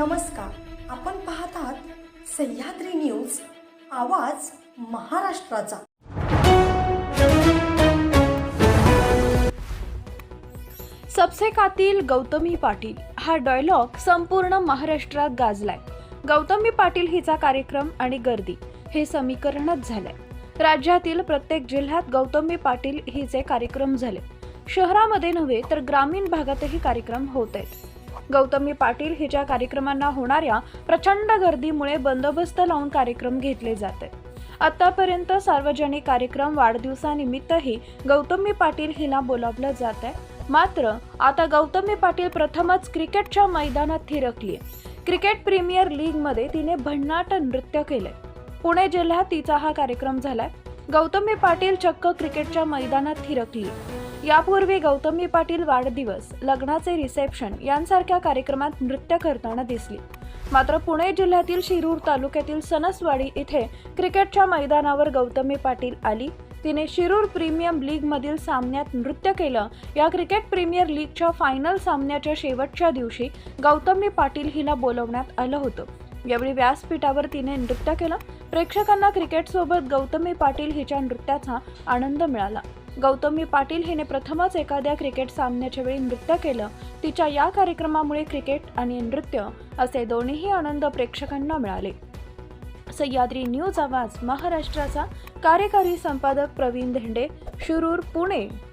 नमस्कार. आपण पाहत आहात सह्याद्री न्यूज आवाज महाराष्ट्राचा. सबसेकातील गौतमी पाटील हा डायलॉग संपूर्ण महाराष्ट्रात गाजलाय. गौतमी पाटील हिचा कार्यक्रम आणि गर्दी हे समीकरणच झालंय. राज्यातील प्रत्येक जिल्ह्यात गौतमी पाटील हिचे कार्यक्रम झाले. शहरामध्ये नव्हे तर ग्रामीण भागातही कार्यक्रम होत आहेत. गौतमी पाटील हिच्या कार्यक्रमांना होणाऱ्या प्रचंड गर्दीमुळे बंदोबस्त लावून कार्यक्रम घेतले जाते. आतापर्यंत सार्वजनिक कार्यक्रम वाढदिवसानिमित्तही गौतमी पाटील हिला बोलावलं जात आहे मात्र आता गौतमी पाटील प्रथमच क्रिकेटच्या मैदानात थिरकली क्रिकेट प्रीमियर लीगमध्ये तिने भन्नाट नृत्य केलंय. पुणे जिल्ह्यात तिचा हा कार्यक्रम झालाय. गौतमी पाटील चक्क क्रिकेटच्या मैदानात थिरकली यापूर्वी गौतमी पाटील वाढदिवस लग्नाचे रिसेप्शन यांसारख्या कार्यक्रमात नृत्य करताना दिसली. मात्र पुणे जिल्ह्यातील शिरूर तालुक्यातील सनसवाडी इथे क्रिकेटच्या मैदानावर गौतमी पाटील आली. तिने शिरूर प्रीमियम लीग मधील सामन्यात नृत्य केलं. या क्रिकेट प्रीमियर लीगच्या फायनल सामन्याच्या शेवटच्या दिवशी गौतमी पाटील हिला बोलवण्यात आलं होतं. यावेळी व्यासपीठावर तिने नृत्य केलं. प्रेक्षकांना क्रिकेटसोबत गौतमी पाटील हिच्या नृत्याचा आनंद मिळाला. गौतमी पाटील हिने प्रथमच एखाद्या क्रिकेट सामन्याच्या वेळी नृत्य केलं. तिच्या या कार्यक्रमामुळे क्रिकेट आणि नृत्य असे दोन्हीही आनंद प्रेक्षकांना मिळाले. सह्याद्री न्यूज आवाज महाराष्ट्राचा कार्यकारी संपादक प्रवीण धेंडे शिरूर पुणे.